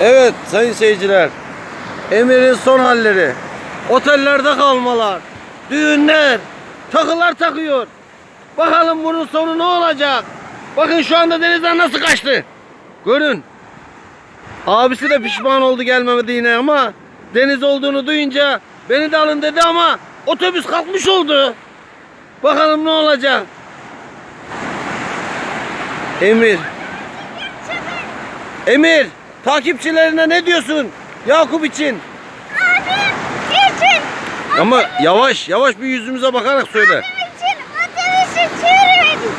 Evet sayın seyirciler. Emir'in son halleri. Otellerde kalmalar. Düğünler. Takılar takıyor. Bakalım bunun sonu ne olacak? Bakın şu anda denizden nasıl kaçtı. Görün. Abisi de pişman oldu gelmemediğine ama deniz olduğunu duyunca beni de alın dedi ama otobüs kalkmış oldu. Bakalım ne olacak. Emir. Emir, takipçilerine ne diyorsun? Yakup için. için. Ama yavaş, yavaş bir yüzümüze bakarak söyle. Abim için otobüsü çeviremedim.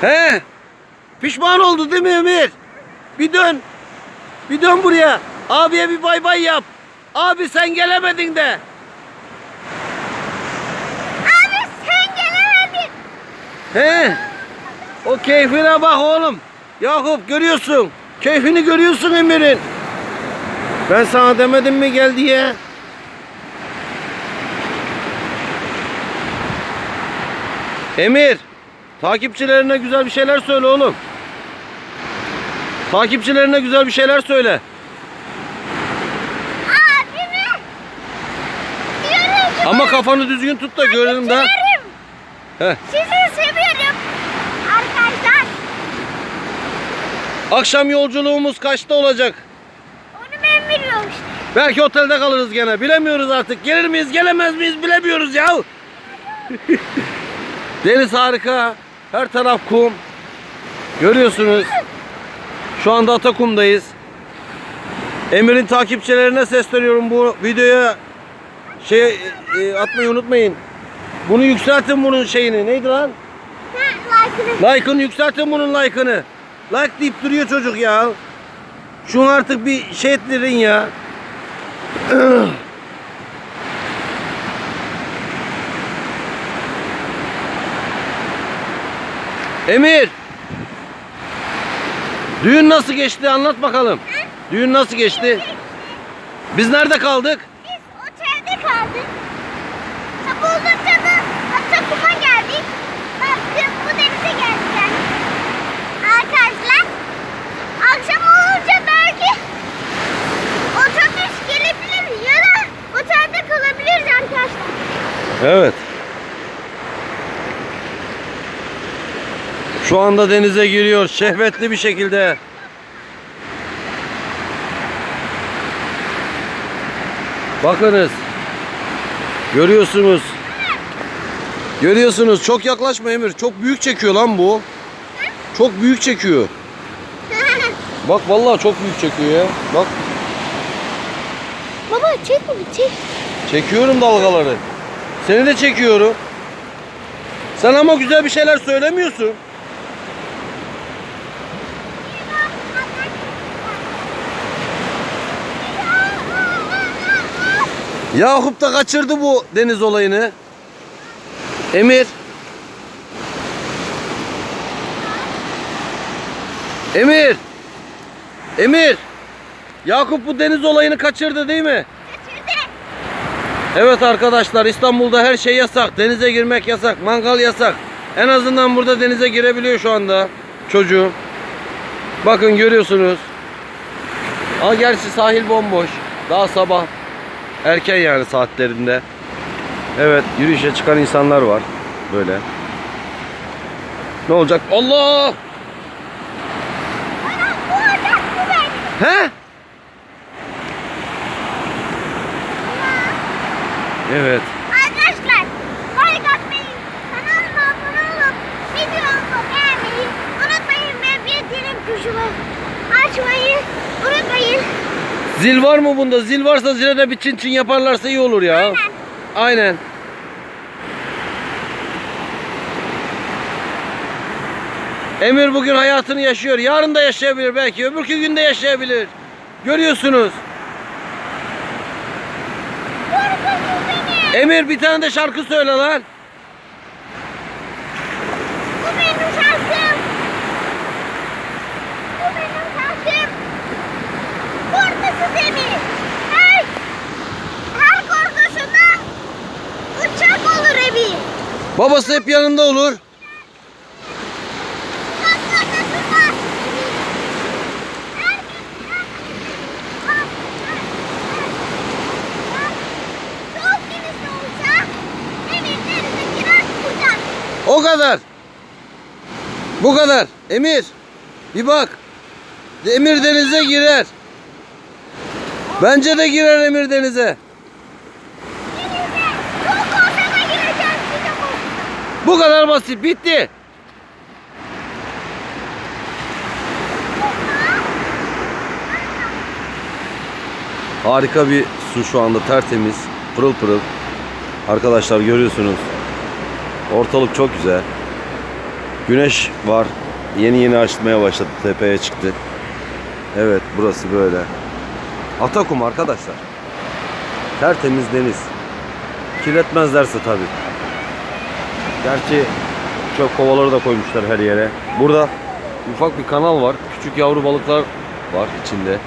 He? Pişman oldu değil mi Emir? Bir dön. Bir dön buraya. Abiye bir bay bay yap. Abi sen gelemedin de. Abi sen gelemedin. He? O keyfine bak oğlum. Yakup görüyorsun. Keyfini görüyorsun Emir'in. Ben sana demedim mi gel diye. Emir, takipçilerine güzel bir şeyler söyle oğlum. Takipçilerine güzel bir şeyler söyle. Abime. Diyorum ki Ama kafanı düzgün tut da görelim de. Takipçilerim, Heh. Sizi seviyorum. Arkadaşlar Akşam yolculuğumuz kaçta olacak? onu ben biliyorum işte. Belki otelde kalırız gene. Bilemiyoruz artık. Gelir miyiz, gelemez miyiz bilemiyoruz ya. Deniz harika. Her taraf kum. Görüyorsunuz. Şu anda Atakum'dayız. Emir'in takipçilerine sesleniyorum bu videoya şey e, atmayı unutmayın. Bunu yükseltin bunun şeyini. Neydi lan? Like'ını. Like'ını yükseltin bunun like'ını. Like deyip duruyor çocuk ya. Şunu artık bir şey ettirin ya. Emir. Düğün nasıl geçti anlat bakalım. Düğün nasıl geçti? Biz nerede kaldık? Biz otelde kaldık. Ha, Buldukça da Atakum'a geldik. Baktık bu denize geldik yani. Arkadaşlar akşam olunca belki otobüs gelebilir ya da otelde kalabiliriz arkadaşlar. Evet. Şu anda denize giriyor şehvetli bir şekilde. Bakınız. Görüyorsunuz. Görüyorsunuz. Çok yaklaşma Emir. Çok büyük çekiyor lan bu. Çok büyük çekiyor. Bak vallahi çok büyük çekiyor ya. Bak Baba çek bunu çek. çekiyorum dalgaları. Seni de çekiyorum. Sen ama güzel bir şeyler söylemiyorsun. Yakup da kaçırdı bu deniz olayını. Emir. Emir. Emir. Yakup bu deniz olayını kaçırdı değil mi? Evet arkadaşlar İstanbul'da her şey yasak. Denize girmek yasak. Mangal yasak. En azından burada denize girebiliyor şu anda çocuğum. Bakın görüyorsunuz. Ama gerçi sahil bomboş. Daha sabah erken yani saatlerinde. Evet yürüyüşe çıkan insanlar var. Böyle. Ne olacak? Allah! Bana bu ocak bu benim. He? Evet. Arkadaşlar like atmayı, kanalıma abone olup videomu beğenmeyi unutmayın ve bildirim tuşunu açmayı unutmayın. Zil var mı bunda? Zil varsa zile de bir çin çin yaparlarsa iyi olur ya. Aynen. Aynen. Emir bugün hayatını yaşıyor. Yarın da yaşayabilir belki. Öbürkü gün de yaşayabilir. Görüyorsunuz. Korkuttun beni. Emir bir tane de şarkı söyle lan. Bu benim şarkım. Bu benim şarkım. Korkusuz Emir. Her, her korkusunda uçak olur Emir. Babası hep yanında olur. O kadar. Bu kadar. Emir. Bir bak. Emir denize girer. Bence de girer Emir denize. Bu kadar basit. Bitti. Harika bir su şu anda tertemiz. Pırıl pırıl. Arkadaşlar görüyorsunuz. Ortalık çok güzel. Güneş var. Yeni yeni açmaya başladı. Tepeye çıktı. Evet burası böyle. Atakum arkadaşlar. Tertemiz deniz. Kirletmezlerse tabii. Gerçi çöp kovaları da koymuşlar her yere. Burada ufak bir kanal var. Küçük yavru balıklar var içinde.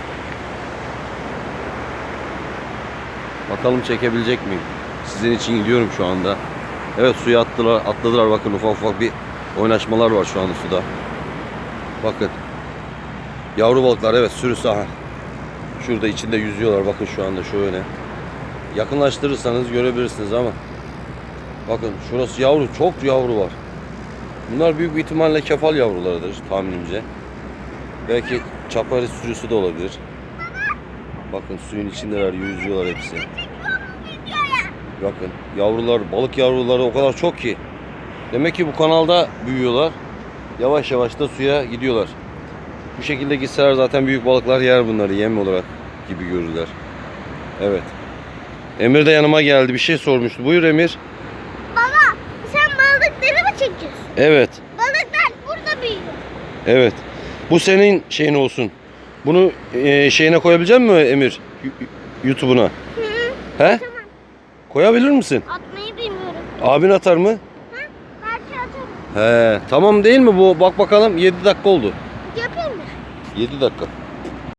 Bakalım çekebilecek miyim? Sizin için gidiyorum şu anda. Evet suya attılar, atladılar bakın ufak ufak bir oynaşmalar var şu anda suda. Bakın. Yavru balıklar evet sürüsü aha. Şurada içinde yüzüyorlar bakın şu anda şöyle. Yakınlaştırırsanız görebilirsiniz ama Bakın şurası yavru, çok yavru var. Bunlar büyük bir ihtimalle kefal yavrularıdır tahminimce. Belki çapari sürüsü de olabilir. Bakın suyun içindeler, yüzüyorlar hepsi. Bakın yavrular, balık yavruları o kadar çok ki. Demek ki bu kanalda büyüyorlar. Yavaş yavaş da suya gidiyorlar. Bu şekilde gitseler zaten büyük balıklar yer bunları yem olarak gibi görürler. Evet. Emir de yanıma geldi. Bir şey sormuştu. Buyur Emir. Baba sen balıkları mı çekiyorsun? Evet. Balıklar burada büyüyor. Evet. Bu senin şeyin olsun. Bunu e, şeyine koyabilecek misin Emir? YouTube'una. He? Koyabilir misin? Atmayı bilmiyorum. Abin atar mı? Ha? Belki atarım. He. Tamam değil mi bu? Bak bakalım 7 dakika oldu. Yapayım mı? 7 dakika.